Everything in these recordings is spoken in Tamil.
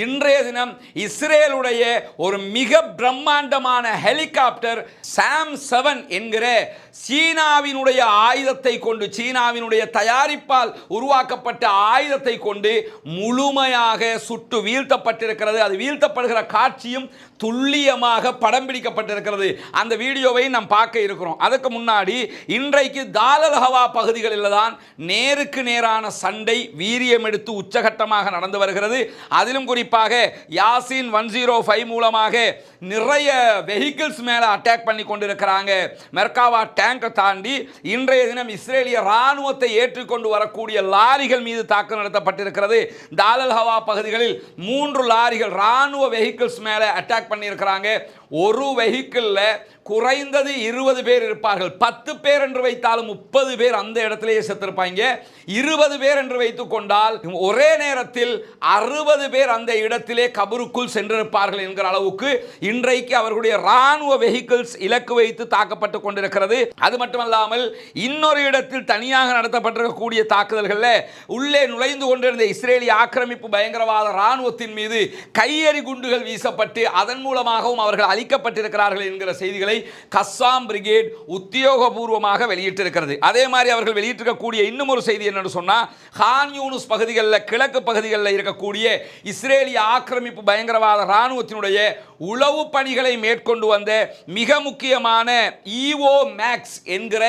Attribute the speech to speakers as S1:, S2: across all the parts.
S1: இன்றைய தினம் இஸ்ரேலுடைய ஒரு மிக பிரம்மாண்டமான ஹெலிகாப்டர் சாம் செவன் என்கிற சீனாவினுடைய ஆயுதத்தை கொண்டு சீனாவினுடைய தயாரிப்பால் உருவாக்கப்பட்ட ஆயுதத்தை கொண்டு முழுமையாக சுட்டு வீழ்த்தப்பட்டிருக்கிறது. அது வீழ்த்தப்படுகிற காட்சியும் துல்லியமாக படம் பிடிக்கப்பட்டிருக்கிறது. அந்த வீடியோவை நாம் பார்க்க இருக்கிறோம். அதுக்கு முன்னாடி இன்றைக்கு தாலல் ஹவா பகுதிகளில் தான் நேருக்கு நேரான சண்டை வீரியம் எடுத்து உச்சகட்டமாக நடந்து வருகிறது. அதிலும் குறிப்பாக யாசின் ஒன் ஜீரோ ஃபைவ் மூலமாக நிறைய வெஹிக்கிள்ஸ் மேலே அட்டாக் பண்ணி கொண்டிருக்கிறாங்க. மெர்காவா டேங்கை தாண்டி இன்றைய தினம் இஸ்ரேலிய ராணுவத்தை ஏற்றுக்கொண்டு வரக்கூடிய லாரிகள் மீது தாக்கம் நடத்தப்பட்டிருக்கிறது. தாலல் ஹவா பகுதிகளில் மூன்று லாரிகள் ராணுவ வெஹிக்கிள்ஸ் மேலே அட்டாக் பண்ணியிருக்கிறாங்க. ஒரு வெஹிக்கிளில் குறைந்தது இருபது பேர் இருப்பார்கள். பத்து பேர் என்று வைத்தாலும் முப்பது பேர் அந்த இடத்திலேயே செத்திருப்பாங்க இருபது பேர் என்று வைத்துக் கொண்டால் ஒரே நேரத்தில் அறுபது பேர் அந்த இடத்திலே கபருக்குள் சென்றிருப்பார்கள் என்கிற அளவுக்கு இன்றைக்கு அவர்களுடைய ராணுவ வெஹிக்கிள்ஸ் இலக்கு வைத்து தாக்கப்பட்டு கொண்டிருக்கிறது. அது மட்டுமல்லாமல் இன்னொரு இடத்தில் தனியாக நடத்தப்பட்டிருக்கக்கூடிய தாக்குதல்களில் உள்ளே நுழைந்து கொண்டிருந்த இஸ்ரேலிய ஆக்கிரமிப்பு பயங்கரவாத இராணுவத்தின் மீது கையெறி குண்டுகள் வீசப்பட்டு அதன் மூலமாகவும் அவர்கள் அழிக்கப்பட்டிருக்கிறார்கள் என்கிற செய்திகளை கஸ்ஸாம் பிரிகேட் உத்தியோகபூர்வமாக வெளியிட்டிருக்கிறது. அதே மாதிரி அவர்கள் வெளியிட்டிருக்கக்கூடிய இன்னும் ஒரு செய்தி என்னன்னு சொன்னால் ஹான் யூனுஸ் பகுதிகளில் கிழக்கு பகுதிகளில் இருக்கக்கூடிய இஸ்ரேலிய ஆக்கிரமிப்பு பயங்கரவாத ராணுவத்தினுடைய உளவு பணிகளை மேற்கொண்டு வந்த மிக முக்கியமான ஈவோ மேக்ஸ் என்கிற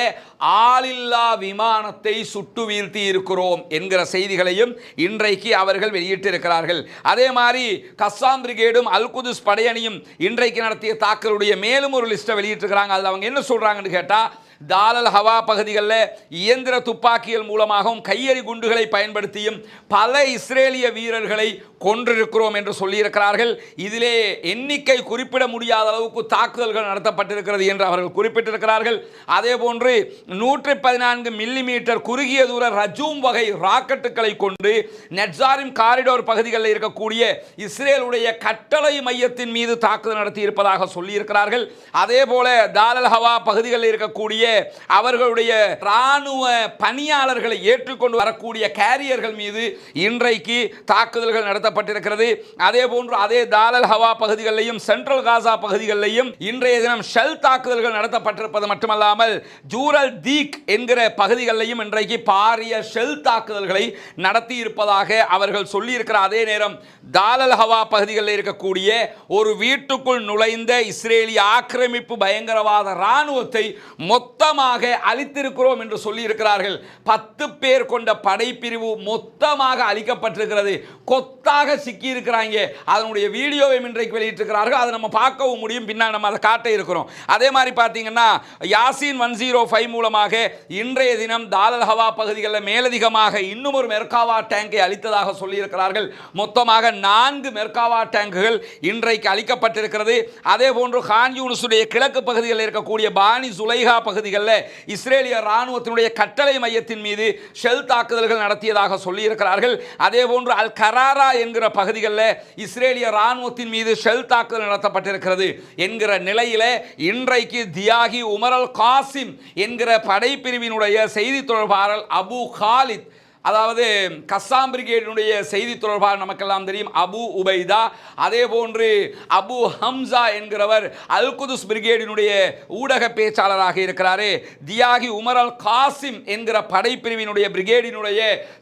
S1: ஆளில்லா விமானத்தை சுட்டு வீழ்த்தி இருக்கிறோம் என்கிற செய்திகளையும் இன்றைக்கு அவர்கள் வெளியிட்டிருக்கிறார்கள். அதே மாதிரி கஸ்ஸாம் பிரிகேடும் அல்குதுஸ் படையணியும் இன்றைக்கு நடத்திய தாக்கலுடைய மேலும் ஒரு லிஸ்ட்டை வெளியிட்டிருக்கிறாங்க. அதில் அவங்க என்ன சொல்றாங்கன்னு கேட்டால் தாலல் ஹவா பகுதிகளில் இயந்திர துப்பாக்கிகள் மூலமாகவும் கையெறி குண்டுகளை பயன்படுத்தியும் பல இஸ்ரேலிய வீரர்களை கொன்றிருக்கிறோம் என்று சொல்லியிருக்கிறார்கள். இதிலே எண்ணிக்கை குறிப்பிட முடியாத அளவுக்கு தாக்குதல்கள் நடத்தப்பட்டிருக்கிறது என்று அவர்கள் குறிப்பிட்டிருக்கிறார்கள். அதே போன்று நூற்றி பதினான்கு மில்லிமீட்டர் குறுகிய தூர ரஜூம் வகை ராக்கெட்டுகளை கொண்டு நெட்சாரிம் காரிடோர் பகுதிகளில் இருக்கக்கூடிய இஸ்ரேலுடைய கட்டளை மையத்தின் மீது தாக்குதல் நடத்தி இருப்பதாக சொல்லியிருக்கிறார்கள். அதே போல தாலல் ஹவா பகுதிகளில் இருக்கக்கூடிய அவர்களுடைய ராணுவ பணியாளர்களை ஏற்றுக்கொண்டு வரக்கூடிய கேரியர்கள் மீது இன்றைக்கு தாக்குதல்கள் நடத்த நடத்தப்பட்டிருக்கிறது அதே போன்று அதே தாலல் ஹவா பகுதிகளிலையும் சென்ட்ரல் காசா பகுதிகளிலையும் இன்றைய தினம் ஷெல் தாக்குதல்கள் நடத்தப்பட்டிருப்பது மட்டுமல்லாமல் ஜூரல் தீக் என்கிற பகுதிகளிலையும் இன்றைக்கு பாரிய ஷெல் தாக்குதல்களை நடத்தி இருப்பதாக அவர்கள் சொல்லியிருக்கிற அதே நேரம் தாலல் ஹவா பகுதிகளில் இருக்கக்கூடிய ஒரு வீட்டுக்குள் நுழைந்த இஸ்ரேலிய ஆக்கிரமிப்பு பயங்கரவாத ராணுவத்தை மொத்தமாக அழித்திருக்கிறோம் என்று சொல்லியிருக்கிறார்கள். பத்து பேர் கொண்ட படைப்பிரிவு மொத்தமாக அழிக்கப்பட்டிருக்கிறது. கொத்தா கொத்தாக சிக்கி இருக்கிறாங்க அதனுடைய வீடியோவை இன்றைக்கு வெளியிட்டிருக்கிறார்கள். அதை நம்ம பார்க்கவும் முடியும். பின்னால் நம்ம அதை காட்ட இருக்கிறோம். அதே மாதிரி பார்த்தீங்கன்னா யாசின் ஒன் ஜீரோ ஃபைவ் மூலமாக இன்றைய தினம் தாலல் ஹவா பகுதிகளில் மேலதிகமாக இன்னும் ஒரு மெர்காவா டேங்கை அளித்ததாக சொல்லியிருக்கிறார்கள். மொத்தமாக நான்கு மெர்காவா டேங்குகள் இன்றைக்கு அளிக்கப்பட்டிருக்கிறது. அதே போன்று ஹான் யூனிஸுடைய கிழக்கு பகுதிகளில் இருக்கக்கூடிய பானி சுலைஹா பகுதிகளில் இஸ்ரேலிய ராணுவத்தினுடைய கட்டளை மையத்தின் மீது ஷெல் தாக்குதல்கள் நடத்தியதாக சொல்லியிருக்கிறார்கள். அதே போன்று அல் கராரா என்கிற பகுதிகளில் இஸ்ரேலிய ராணுவத்தின் மீது ஷெல் தாக்குதல் நடத்தப்பட்டிருக்கிறது என்கிற நிலையில இன்றைக்கு தியாகி உமரல் காசிம் என்கிற படைப்பிரிவினுடைய செய்தி தொடர்பாளர் அபு காலித் அதாவது கஸ்ஸாம் பிரிகேடினுடைய செய்தி தொடர்பாக நமக்கெல்லாம் தெரியும். அபு உபைதா அதே போன்று அபு ஹம்சா என்கிறவர் அல் குதுஸ் பிரிகேடினுடைய ஊடக பேச்சாளராக இருக்கிறாரு. தியாகி உமர் அல் காசிம் என்கிற படைப்பிரிவினுடைய பிரிகேடினுடைய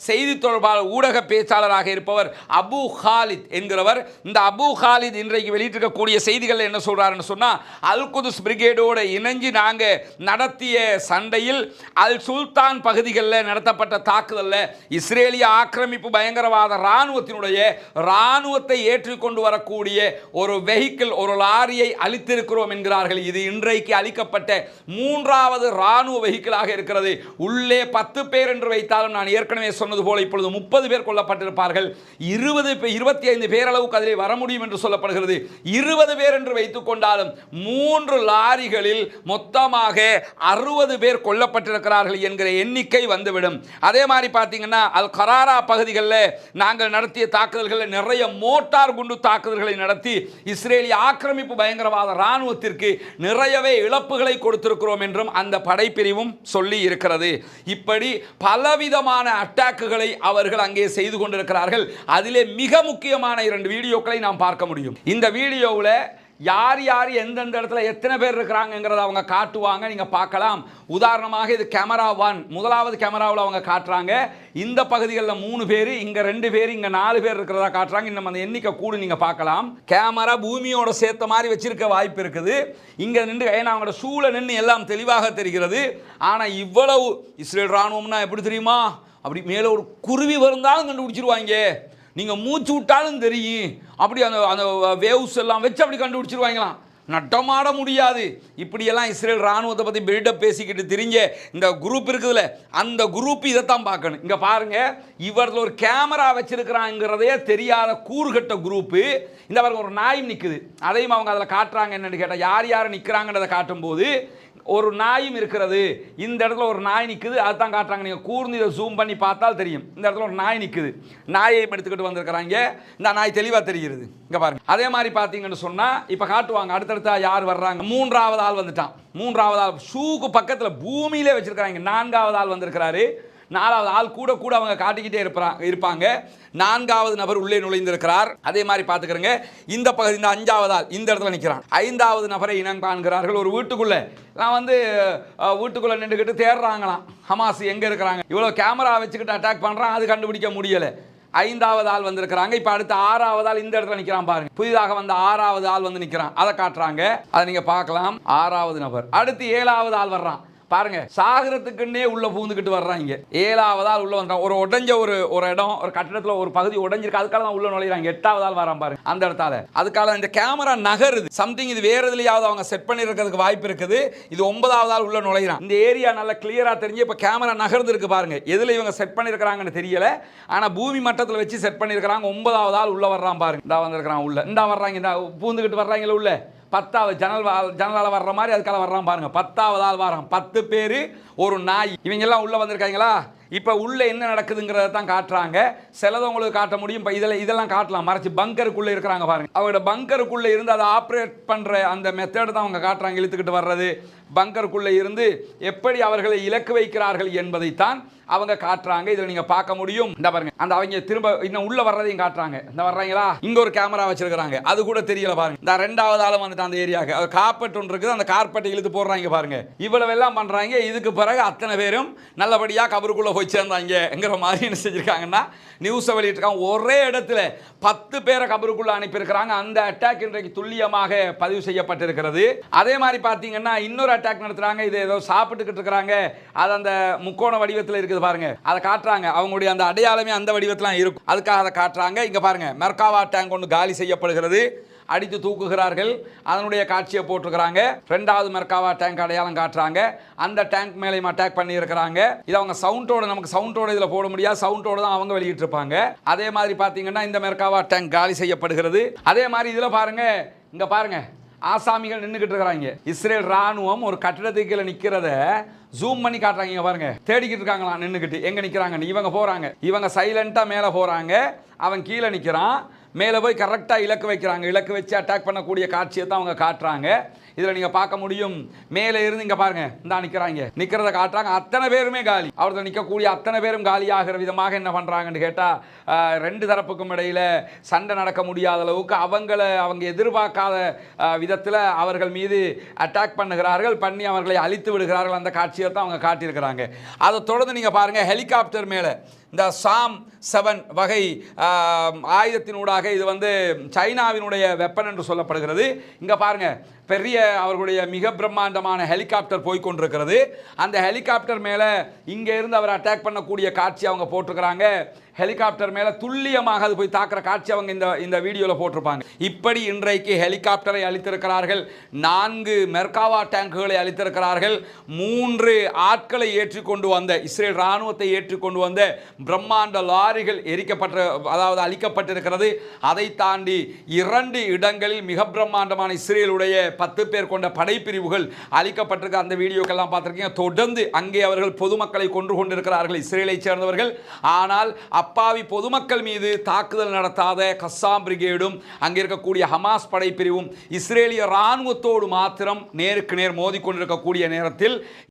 S1: செய்தி தொடர்பாளர் ஊடக பேச்சாளராக இருப்பவர் அபு ஹாலித் என்கிறவர். இந்த அபு ஹாலித் இன்றைக்கு வெளியிட்டிருக்கக்கூடிய செய்திகள் என்ன சொல்றாருன்னு சொன்னால் அல் குதுஸ் பிரிகேடோடு இணைஞ்சு நாங்கள் நடத்திய சண்டையில் அல் சுல்தான் பகுதிகளில் நடத்தப்பட்ட தாக்குதலில் இஸ்ரேலிய ஆக்கிரமிப்பு பயங்கரவாத இராணுவத்தினுடைய இராணுவத்தை ஏற்றுக்கொண்டு வரக்கூடிய ஒரு வெஹிக்கிள் ஒரு லாரியை அழித்திருக்கிறோம் என்கிறார்கள். இது இன்றைக்கு அளிக்கப்பட்ட மூன்றாவது இராணுவ வெஹிக்கிளாக இருக்கிறது. உள்ளே பத்து பேர் என்று வைத்தாலும் நான் ஏற்கனவே சொன்னது போல இப்பொழுது முப்பது பேர் கொல்லப்பட்டிருப்பார்கள். இருபது இருபத்தி ஐந்து பேர் அளவுக்கு அதிலே வர முடியும் என்று சொல்லப்படுகிறது. இருபது பேர் என்று வைத்துக் கொண்டாலும் மூன்று லாரிகளில் மொத்தமாக அறுபது பேர் கொல்லப்பட்டிருக்கிறார்கள் என்கிற எண்ணிக்கை வந்துவிடும். அதே மாதிரி பார்த்தீங்க பார்த்தீங்கன்னா அல் கராரா பகுதிகளில் நாங்கள் நடத்திய தாக்குதல்களில் நிறைய மோட்டார் குண்டு தாக்குதல்களை நடத்தி இஸ்ரேலிய ஆக்கிரமிப்பு பயங்கரவாத இராணுவத்திற்கு நிறையவே இழப்புகளை கொடுத்திருக்கிறோம் என்றும் அந்த படைப்பிரிவும் சொல்லி இருக்கிறது. இப்படி பலவிதமான அட்டாக்குகளை அவர்கள் அங்கே செய்து கொண்டிருக்கிறார்கள். அதிலே மிக முக்கியமான இரண்டு வீடியோக்களை நாம் பார்க்க முடியும். இந்த வீடியோவில் யார் யார் எந்தெந்த இடத்துல எத்தனை பேர் இருக்கிறாங்கங்கிறத அவங்க காட்டுவாங்க நீங்கள் பார்க்கலாம். உதாரணமாக இது கேமரா ஒன் முதலாவது கேமராவில் அவங்க காட்டுறாங்க. இந்த பகுதிகளில் மூணு பேர் இங்கே ரெண்டு பேர் இங்கே நாலு பேர் இருக்கிறதா காட்டுறாங்க. இன்னும் அந்த எண்ணிக்கை கூட நீங்கள் பார்க்கலாம். கேமரா பூமியோட சேர்த்த மாதிரி வச்சிருக்க வாய்ப்பு இருக்குது. இங்கே நின்று ஏன்னா அவங்களோட சூழ நின்று எல்லாம் தெளிவாக தெரிகிறது. ஆனால் இவ்வளவு இஸ்ரேல் இராணுவம்னா எப்படி தெரியுமா? அப்படி மேலே ஒரு குருவி வருந்தாலும் கண்டுபிடிச்சிருவாங்க. நீங்கள் மூச்சு விட்டாலும் தெரியும். அப்படி அந்த அந்த வேவ்ஸ் எல்லாம் வச்சு அப்படி கண்டுபிடிச்சிருவாங்களாம் நட்டமாட முடியாது. இப்படியெல்லாம் இஸ்ரேல் ராணுவத்தை பற்றி பில்டப் பேசிக்கிட்டு திரிஞ்ச இந்த குரூப் இருக்குதுல்ல அந்த குரூப் இதைத்தான் பார்க்கணும். இங்கே பாருங்க இவரில் ஒரு கேமரா வச்சிருக்கிறாங்கிறதே தெரியாத கூறுகட்ட குரூப்பு இந்த பாருங்க ஒரு நாய் நிற்குது அதையும் அவங்க அதில் காட்டுறாங்க என்னென்னு கேட்டால் யார் யார் நிற்கிறாங்கன்றதை காட்டும்போது ஒரு நாயும் இருக்கிறது. இந்த இடத்துல ஒரு நாய் நிற்குது அதுதான் காட்டுறாங்க. நீங்கள் கூர்ந்து இதை ஜூம் பண்ணி பார்த்தால் தெரியும். இந்த இடத்துல ஒரு நாய் நிற்குது நாயை எடுத்துக்கிட்டு வந்திருக்கிறாங்க. இந்த நாய் தெளிவாக தெரிகிறது. இங்கே பாருங்க. அதே மாதிரி பார்த்தீங்கன்னு சொன்னால் இப்போ காட்டுவாங்க. அடுத்தடுத்தா யார் வர்றாங்க? மூன்றாவது ஆள் வந்துட்டான். மூன்றாவது ஆள் ஷூக்கு பக்கத்தில் பூமியிலே வச்சிருக்கிறாங்க. நான்காவது ஆள் வந்திருக்கிறாரு. நாலாவது ஆள் கூட கூட அவங்க காட்டிக்கிட்டே இருப்பாங்க இருப்பாங்க. நான்காவது நபர் உள்ளே நுழைந்திருக்கிறார். அதே மாதிரி பார்த்துக்கிறங்க. இந்த பகுதி இந்த அஞ்சாவது ஆள் இந்த இடத்துல நிற்கிறான் ஐந்தாவது நபரை இனம் காண்கிறார்கள் ஒரு வீட்டுக்குள்ளே. நான் வந்து வீட்டுக்குள்ளே நின்றுக்கிட்டு தேடுறாங்களாம் ஹமாஸ் எங்கே இருக்கிறாங்க? இவ்வளோ கேமரா வச்சுக்கிட்டு அட்டாக் பண்ணுறான் அது கண்டுபிடிக்க முடியலை. ஐந்தாவது ஆள் வந்திருக்கிறாங்க. இப்போ அடுத்த ஆறாவது ஆள் இந்த இடத்துல நிற்கிறான் பாருங்க. புதிதாக வந்த ஆறாவது ஆள் வந்து நிற்கிறான் அதை காட்டுறாங்க. அதை நீங்கள் பார்க்கலாம். ஆறாவது நபர். அடுத்து ஏழாவது ஆள் வர்றான். பாருங்க சாகரத்துக்குன்னே உள்ள பூந்துக்கிட்டு வர்றாங்க ஏழாவதால் உள்ள வந்தான். ஒரு உடஞ்ச ஒரு ஒரு இடம் ஒரு கட்டிடத்துல ஒரு பகுதி உடைஞ்சிருக்கு. அதுக்காக தான் உள்ள நுழையிறாங்க. எட்டாவது ஆள் வரான் பாருங்க அந்த இடத்தால. அதுக்காக இந்த கேமரா நகருது. சம்திங் இது வேற எதுலையாவது அவங்க செட் பண்ணி இருக்கிறதுக்கு வாய்ப்பு இருக்குது. இது ஒன்பதாவதால் உள்ள நுழையிறான். இந்த ஏரியா நல்லா கிளியரா தெரிஞ்சு இப்ப கேமரா நகர்ந்து இருக்கு பாருங்க. எதுல இவங்க செட் பண்ணிருக்காங்கன்னு தெரியல. ஆனா பூமி மட்டத்தில் வச்சு செட் பண்ணிருக்கிறாங்க. ஒன்பதாவது ஆள் உள்ள வர்றான் பாருங்க. இந்த வந்திருக்கிறான் உள்ள. இந்த வர்றாங்க இந்த பூந்துக்கிட்டு வர்றாங்களே உள்ள. பத்தாவது ஜன்னல் வா- ஜன்னலால வர்ற மாதிரி அதுக்கால வர்றான் பாருங்கள் பத்தாவது ஆள் வரான் பத்து பேர் ஒரு நாய். இவங்கெல்லாம் உள்ளே வந்திருக்காங்களா? இப்போ உள்ளே என்ன நடக்குதுங்கிறத தான் காட்டுறாங்க. சிலதை உங்களுக்கு காட்ட முடியும் இப்போ இதில் இதெல்லாம் காட்டலாம். மறைச்சி பங்கருக்குள்ளே இருக்கிறாங்க பாருங்க. அவங்களோட பங்கருக்குள்ளே இருந்து அதை ஆப்ரேட் பண்ணுற அந்த மெத்தட் தான் அவங்க காட்டுறாங்க இழுத்துக்கிட்டு வர்றது. பங்கருக்குள்ளே இருந்து எப்படி அவர்களை இலக்கு வைக்கிறார்கள் என்பதைத்தான் அவங்க காட்டுறாங்க. இதில் நீங்கள் பார்க்க முடியும். இந்த பாருங்க. அந்த அவங்க திரும்ப இன்னும் உள்ளே வர்றதையும் காட்டுறாங்க. இந்த வர்றாங்களா? இங்கே ஒரு கேமரா வச்சிருக்கிறாங்க. அது கூட தெரியல பாருங்க. இந்த ரெண்டாவது ஆளும் வந்துட்டு அந்த ஏரியாவுக்கு. அது கார்பெட் ஒன்று இருக்குது. அந்த கார்பெட்டை இழுத்து போடுறாங்க பாருங்க. இவ்வளவு எல்லாம் பண்ணுறாங்க இதுக்கு பிறகு அத்தனை பேரும் நல்லபடியாக கபருக்குள்ளே போய் சேர்ந்தாங்கங்கிற மாதிரி என்ன செஞ்சுருக்காங்கன்னா நியூஸை வெளியிட்டிருக்காங்க. ஒரே இடத்துல பத்து பேரை கபருக்குள்ளே அனுப்பியிருக்கிறாங்க. அந்த அட்டாக் இன்றைக்கு துல்லியமாக பதிவு செய்யப்பட்டிருக்கிறது. அதே மாதிரி பார்த்தீங்கன்னா இன்னொரு அட்டாக் நடத்துகிறாங்க இது ஏதோ சாப்பிட்டுக்கிட்டு இருக்கிறாங்க. அது அந்த முக்கோண வடிவத்தில் இருக்குது பாருங்க. அதை காட்டுறாங்க. அவங்களுடைய அந்த அடையாளமே அந்த வடிவத்தில் இருக்கும். அதுக்காக அதை காட்டுறாங்க. இங்கே பாருங்க. மெர்காவா டேங்க் ஒன்று காலி செய்யப்படுகிறது. அடித்து தூக்குகிறார்கள். அதனுடைய காட்சியை போட்டிருக்கிறாங்க. ரெண்டாவது மெர்காவா டேங்க் அடையாளம் காட்டுறாங்க. அந்த டேங்க் மேலேயும் அட்டாக் பண்ணியிருக்கிறாங்க. இது அவங்க சவுண்டோட நமக்கு சவுண்டோட இதில் போட முடியாது. சவுண்டோட தான் அவங்க வெளியிட்டிருப்பாங்க. அதே மாதிரி பார்த்தீங்கன்னா இந்த மெர்காவா டேங்க் காலி செய்யப்படுகிறது. அதே மாதிரி இதில் பாருங்க. இங்கே பாருங்க. ஆசாமிகள் நின்றுக்கிட்டு இருக்கிறாங்க. இஸ்ரேல் ராணுவம் ஒரு கட்டிடத்துக்கு கீழே நிற்கிறத ஜூம் பண்ணி காட்டுறாங்க. இங்க பாருங்க. தேடிக்கிட்டு இருக்காங்களாம் நின்றுக்கிட்டு எங்கே நிற்கிறாங்க இவங்க போகிறாங்க இவங்க சைலண்ட்டாக மேலே போகிறாங்க அவன் கீழே நிற்கிறான் மேலே போய் கரெக்டாக இலக்கு வைக்கிறாங்க. இலக்கு வச்சு அட்டாக் பண்ணக்கூடிய காட்சியை தான் அவங்க காட்டுறாங்க. இதில் நீங்கள் பார்க்க முடியும். மேலே இருந்து இங்கே பாருங்க. இந்தா நிற்கிறாங்க நிற்கிறத காட்டுறாங்க. அத்தனை பேருமே காலி. அவர்கிட்ட நிற்கக்கூடிய அத்தனை பேரும் காலியாகிற விதமாக என்ன பண்ணுறாங்கன்னு கேட்டால் ரெண்டு தரப்புக்கும் இடையில சண்டை நடக்க முடியாத அளவுக்கு அவங்கள அவங்க எதிர்பார்க்காத விதத்தில் அவர்கள் மீது அட்டாக் பண்ணுகிறார்கள். பண்ணி அவர்களை அழித்து விடுகிறார்கள். அந்த காட்சியை தான் அவங்க காட்டியிருக்கிறாங்க. அதை தொடர்ந்து நீங்கள் பாருங்கள் ஹெலிகாப்டர் மேலே. இந்த சாம் செவன் வகை ஆயுதத்தினூடாக இது வந்து சைனாவினுடைய வெப்பன் என்று சொல்லப்படுகிறது. இங்கே பாருங்க பெரிய அவர்களுடைய மிக பிரம்மாண்டமான ஹெலிகாப்டர் போய்கொண்டிருக்கிறது அந்த ஹெலிகாப்டர் மேலே இங்கே இருந்து அவர் அட்டாக் பண்ணக்கூடிய காட்சி அவங்க போட்டிருக்கிறாங்க. ஹெலிகாப்டர் மேலே துல்லியமாக அது போய் தாக்குற காட்சி அவங்க இந்த இந்த வீடியோவில் போட்டிருப்பாங்க. இப்படி இன்றைக்கு ஹெலிகாப்டரை அளித்திருக்கிறார்கள் நான்கு மெர்காவா டேங்குகளை அளித்திருக்கிறார்கள் மூன்று ஆட்களை ஏற்றிக்கொண்டு வந்த இஸ்ரேல் இராணுவத்தை ஏற்றிக்கொண்டு வந்த பிரம்மாண்ட லாரிகள் எரிக்கப்பட்ட அதாவது அளிக்கப்பட்டிருக்கிறது அதை தாண்டி இரண்டு இடங்களில் மிக பிரம்மாண்டமான இஸ்ரேலுடைய பத்து பேர் கொண்ட படைப்பிரிவுகள் அளிக்கப்பட்டிருக்க அந்த வீடியோக்கெல்லாம் பார்த்துருக்கீங்க. தொடர்ந்து அங்கே அவர்கள் பொதுமக்களை கொன்று கொண்டிருக்கிறார்கள் இஸ்ரேலை சேர்ந்தவர்கள். ஆனால் அப்பாவி பொதுமக்கள் மீது தாக்குதல் நடத்தாத கஸ்ஸாம் பிரிகேடும் அங்கே இருக்கக்கூடிய ஹமாஸ் படைப்பிரிவும் இஸ்ரேலிய இராணுவத்தோடு மாத்திரம் நேருக்கு நேர் மோதிக்கொண்டிருக்கக்கூடிய நேரத்தில்